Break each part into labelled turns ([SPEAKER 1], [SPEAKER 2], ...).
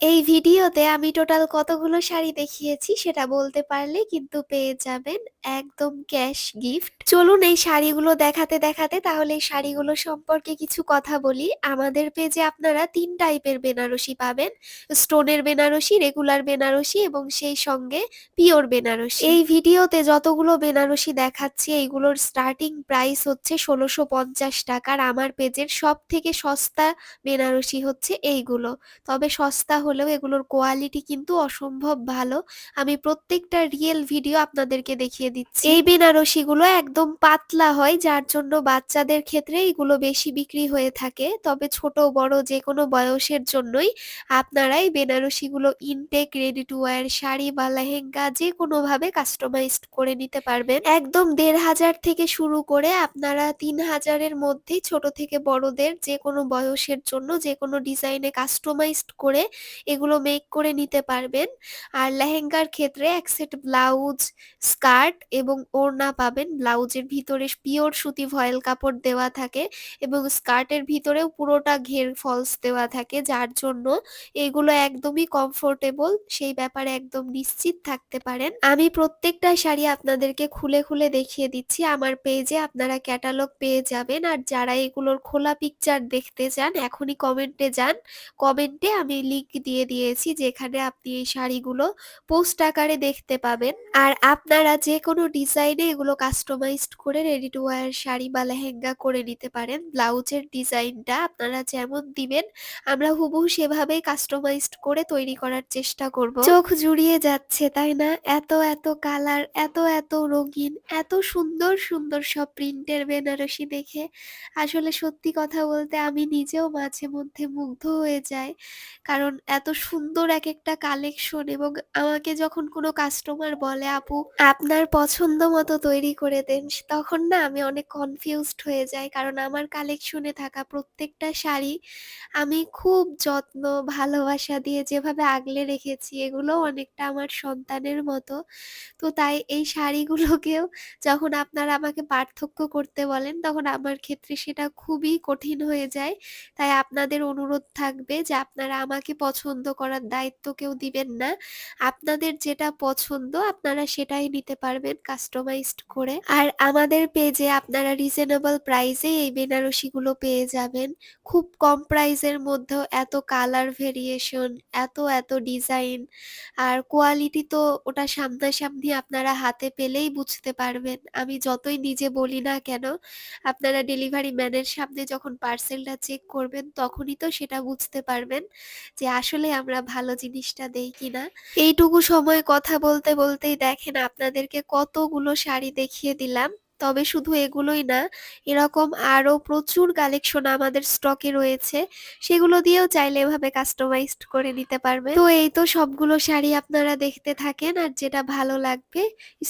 [SPEAKER 1] এই ভিডিওতে আমি টোটাল কতগুলো শাড়ি দেখিয়েছি সেটা বলতে পারলে কিন্তু পেয়ে যাবেন একদম ক্যাশ গিফট। চলুন এই শাড়িগুলো দেখাতে দেখাতে তাহলে এই শাড়িগুলো সম্পর্কে কিছু কথা বলি। আমাদের পেজে আপনারা তিন টাইপের বেনারসি পাবেন। স্টোনের বেনারসি, রেগুলার বেনারসি এবং সেই সঙ্গে পিওর বেনারসি। এই ভিডিওতে যতগুলো বেনারসি দেখাচ্ছি এইগুলোর স্টার্টিং প্রাইস হচ্ছে ষোলোশো পঞ্চাশ টাকার আমার পেজের সব থেকে সস্তা বেনারসি হচ্ছে এইগুলো। তবে সস্তা হলেও এগুলোর কোয়ালিটি কিন্তু অসম্ভব ভালো। আমি প্রত্যেকটা রিয়েল ভিডিও আপনাদেরকে দেখিয়ে দিচ্ছি। এই বেনারসিগুলো একদম পাতলা হয়, যার জন্য বাচ্চাদের ক্ষেত্রে এগুলো বেশি বিক্রি হয়ে থাকে। তবে ছোট, বড় যে কোনো বয়সের জন্যই আপনারা এই বেনারসিগুলো ইনটেক রেডি টু ওয়্যার শাড়ি, বা লেহেঙ্গা যে কোনোভাবে কাস্টমাইজড করে নিতে পারবেন। একদম দেড় হাজার থেকে শুরু করে আপনারা তিন হাজারের মধ্যেই ছোট থেকে বড়দের যে কোনো বয়সের জন্য যে কোনো ডিজাইনে কাস্টমাইজড করে এগুলো মেক করে নিতে পারবেন। আর লেহেঙ্গার ক্ষেত্রে এক সেট ব্লাউজ স্কার্ট এবং ওড়না পাবেন। ব্লাউজের ভিতরে পিওর সুতি ভয়েল কাপড় দেওয়া থাকে এবং স্কার্টের ভিতরেও পুরোটা ঘের ফলস দেওয়া থাকে, যার জন্য এগুলো একদমই কমফোর্টেবল সেই ব্যাপারে একদম নিশ্চিত থাকতে পারেন। আমি প্রত্যেকটা শাড়ি আপনাদেরকে খুলে খুলে দেখিয়ে দিচ্ছি। আমার পেজে আপনারা ক্যাটালগ পেয়ে যাবেন। আর যারা এগুলোর খোলা পিকচার দেখতে চান, এখনই কমেন্টে যান। কমেন্টে আমি লিংক দিয়ে দিয়েছি যেখানে আপনি এই শাড়িগুলো পোস্ট আকারে দেখতে পাবেন। আর আপনারা যে কোনো ডিজাইনে এগুলো কাস্টমাইজড করে রেডি টু ওয়্যার শাড়ি বা লেহেঙ্গা করে নিতে পারেন। ব্লাউজের ডিজাইনটা আপনারা যেমন দিবেন, আমরা হুবহু সেভাবেই কাস্টমাইজড করে তৈরি করার চেষ্টা করব। চোখ জুড়িয়ে যাচ্ছে, তাই না? এত এত কালার এত এত রঙিন, এত সুন্দর সুন্দর সব প্রিন্টের বেনারসি দেখে। আসলে সত্যি কথা বলতে আমি নিজেও মাঝে মধ্যে মুগ্ধ হয়ে যাই। কারণ এত সুন্দর এক একটা কালেকশন এবং আমাকে যখন কোনো কাস্টমার বলে, আপু, আপনার পছন্দ মতো তৈরি করে দেন, তখন না আমি অনেক কনফিউজড হয়ে যাই। কারণ আমার কালেকশনে থাকা প্রত্যেকটা শাড়ি আমি খুব যত্ন, ভালোবাসা দিয়ে যেভাবে আগলে রেখেছি, এগুলো অনেকটা আমার সন্তানের মতো। তো তাই এই শাড়িগুলোকেও যখন আপনারা আমাকে পার্থক্য করতে বলেন, তখন আমার ক্ষেত্রে সেটা খুবই কঠিন হয়ে যায়। তাই আপনাদের অনুরোধ থাকবে যে আপনারা আমাকে পছন্দ করার দায়িত্ব কেউ দিবেন না। আপনাদের যেটা পছন্দ, আপনারা সেটাই নিতে পারবেন কাস্টমাইজড করে। আর আমাদের পেজে আপনারা রিজনেবল প্রাইসে এই বেনারসিগুলো পেয়ে যাবেন। খুব কম প্রাইসের মধ্যেও এত কালার ভেরিয়েশন এত এত ডিজাইন আর কোয়ালিটি তো ওটা সামনাসামনি আপনারা হাতে পেলেই বুঝতে পারবেন। আমি যতই নিজে বলি না কেন, আপনারা ডেলিভারি ম্যানের সামনে যখন পার্সেলটা চেক করবেন, তখনই তো সেটা বুঝতে পারবেন যে আসলে আমরা ভালো জিনিসটা দেই কিনা? এইটুকু সময় কথা বলতে, বলতেই দেখেন আপনাদেরকে কতগুলো শাড়ি দেখিয়ে দিলাম। তবে শুধু এগুলোই না, এরকম আরও প্রচুর কালেকশন আমাদের স্টকে রয়েছে, সেগুলো দিয়েও চাইলে এভাবে কাস্টমাইজড করে নিতে পারবে তো এই তো সবগুলো শাড়ি আপনারা দেখতে থাকেন, আর যেটা ভালো লাগবে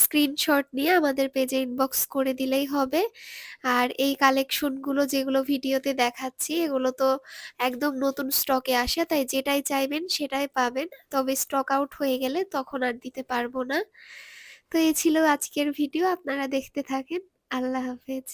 [SPEAKER 1] স্ক্রিনশট নিয়ে আমাদের পেজে ইনবক্স করে দিলেই হবে। আর এই কালেকশনগুলো যেগুলো ভিডিওতে দেখাচ্ছি, এগুলো তো একদম নতুন স্টকে আসে, তাই যেটাই চাইবেন সেটাই পাবেন। তবে স্টক আউট হয়ে গেলে তখন আর দিতে পারব না। তো এই ছিল আজকের ভিডিও আপনারা দেখতে থাকেন। আল্লাহ হাফেজ।